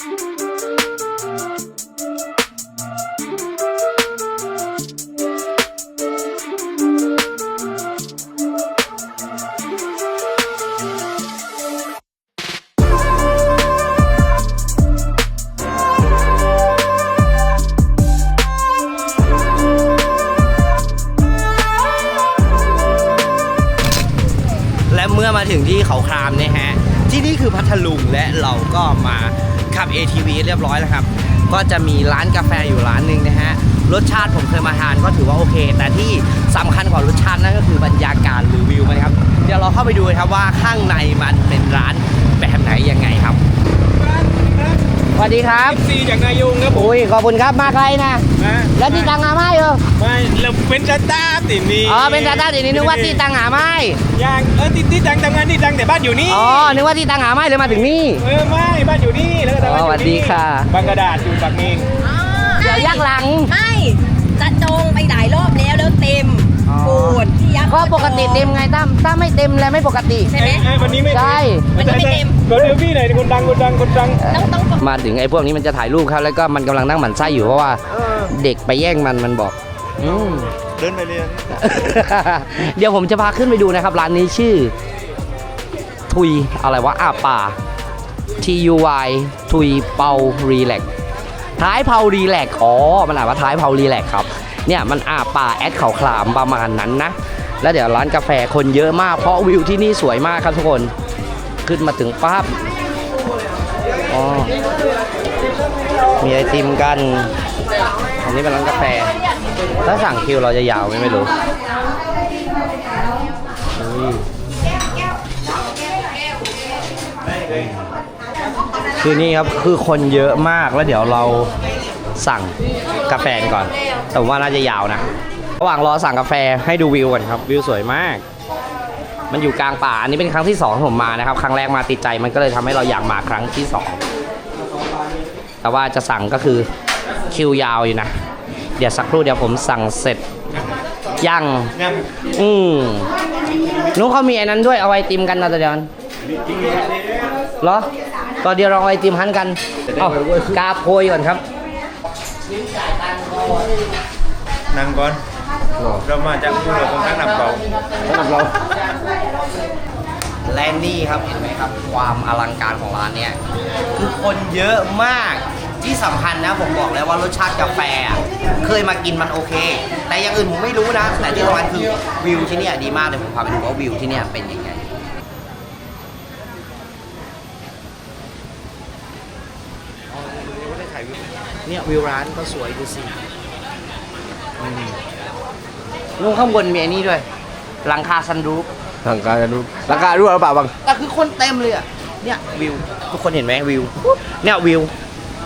และเมื่อมาถึงที่เขาครามเนี่ยฮะ ที่นี่คือพัทลุงและเราก็มา ขับ ATV เรียบร้อยแล้วครับ ก็จะมีร้านกาแฟอยู่ร้านหนึ่งนะฮะ รสชาติผมเคยมาทานก็ถือว่าโอเค แต่ที่สำคัญกว่ารสชาตินั่นก็คือบรรยากาศหรือวิวมันครับ เดี๋ยวเราเข้าไปดูกันครับว่าข้างในมันเป็นร้านแบบไหนยังไงครับสวัสดีครับซีจากนายุงครับผม อุ้ยขอบคุณครับมาไกลนะนะ แล้วที่ตังหาไม้เหรอไม่เราเป็นจัตตาติดนี่อ๋อเป็นตาตาทีนี้นึกว่าที่ตังหาไม้ยังเออที่ที่จังทำงานที่จังแต่บ้านอยู่นี่อ๋อนึกว่าที่ตังหาไม้เลยมาถึงนี่เออไม่บ้านอยู่นี่แล้วก็ทำงานอ๋อสวัสดีค่ะบางกระดาษอยู่ปากเมงเดี๋ยวยักหลังไม่จะจองไปหลายรอบแล้วแล้วเต็มอ๋อ ปวดที่ยักษ์ก็ปกติเต็มไงตั้มถ้าไม่เต็มแล้วไม่ปกติ ใช่ไหมเอ้ยวันนี้ไม่ใช่ วันนี้ไม่เต็มเดี๋ยวเดี๋ยวพี่หน่อยคนดังคนดังคนดัง ต้องต้องมาถึงไอ้พวกนี้มันจะถ่ายรูปครับแล้วก็มันกำลังนั่งหมันไส้อยู่เพราะว่าเด็กไปแย่งมันมันบอกอืม เดินไปเรียน เดี๋ยวผมจะพาขึ้นไปดูนะครับ ร้านนี้ชื่อ ทุยอะไรวะอาป่า T U Y ทุยเปารีแลกท้ายเผารีแลกอ๋อ มันอ่านว่าท้ายเผารีแลกครับ เนี่ยมันอาป่าแอดเขาคลามประมาณนั้นนะ แล้วเดี๋ยวร้านกาแฟคนเยอะมากเพราะวิวที่นี่สวยมากครับทุกคน ขึ้นมาถึงปั๊บอ๋อมีไอติมกัน อันนี้เป็นร้านกาแฟ ถ้าสั่งคิวเราจะยาวไหมไม่รู้คือนี่ครับคือคนเยอะมากแล้วเดี๋ยวเรา สั่งกาแฟก่อน แต่ว่าน่าจะยาวนะ ระหว่างรอสั่งกาแฟให้ดูวิวก่อนครับวิวสวยมาก มันอยู่กลางป่า อันนี้เป็นครั้งที่สองที่ผมมานะครับ ครั้งแรกมาติดใจมันก็เลยทำให้เราอยากมาครั้งที่สองแต่ว่าจะสั่งก็คือคิวยาวอยู่นะ เดี๋ยวสักครู่เดี๋ยวผมสั่งเสร็จยังยังอืมนุ้เขามีไอ้นั้นด้วยเอาไอติมกันนะตะเดียนเหรอตอนเดียวเราเอาไอติมหันกัน เอากาโพยก่อนครับ นั่งก่อนเรามาจากผู้เราคงตั้งนำเราตั้งนำเราและนี่ครับเห็นไหมครับ ความอลังการของร้านเนี้ยคือคนเยอะมากที่สำคัญนะผมบอกแล้วว่ารสชาติกาแฟอะเคยมากินมันโอเค แต่อย่างอื่นผมไม่รู้นะ แต่ที่สำคัญคือวิวที่เนี่ยดีมากเลยผมพาไปดูว่าวิวที่เนี่ยเป็นยังไง เนี่ยวิวร้านก็สวยดูสิอืมนู่นข้างบนมีไอ้นี่ด้วย หลังคาซันรูฟทางการรู้ราคารู้หรือเปล่าบางแต่คือคนเต็มเลยอะ เนี่ยวิว ทุกคนเห็นไหมวิว เนี่ยวิว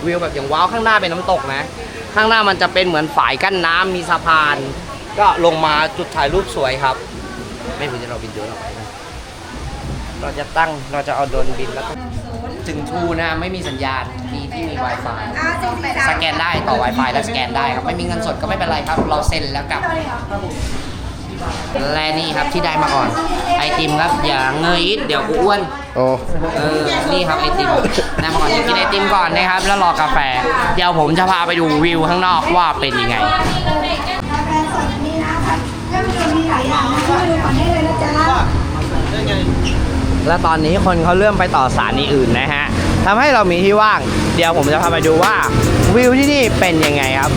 วิวแบบอย่างว้าวข้างหน้าเป็นน้ำตกนะ ข้างหน้ามันจะเป็นเหมือนฝายกั้นน้ำมีสะพาน ก็ลงมาจุดถ่ายรูปสวยครับ ไม่รู้จะเราบินโดรนออกไปนะเราจะตั้งเราจะเอาโดรนบินแล้วก็ ถึงทูนะไม่มีสัญญาณมีที่มี Wi-Fi สแกนได้ต่อ Wi-Fi แล้วสแกนได้ครับ ไม่มีเงินสดก็ไม่เป็นไรครับ เราเซ็นแล้วกลับ และนี่ครับที่ได้มาก่อน ไอติมครับอย่าเงยอิดเดี๋ยวกูอ้วน โอ้ เออ นี่ครับไอติมนำมาก่อนจะกินไอติมก่อนนะครับ แล้วรอกาแฟ เดี๋ยวผมจะพาไปดูวิวข้างนอกว่าเป็นยังไง และตอนนี้คนเขาเริ่มไปต่อสถานีอื่นนะฮะทำให้เรามีที่ว่าง เดี๋ยวผมจะพาไปดูว่าวิวที่นี่เป็นยังไงครับ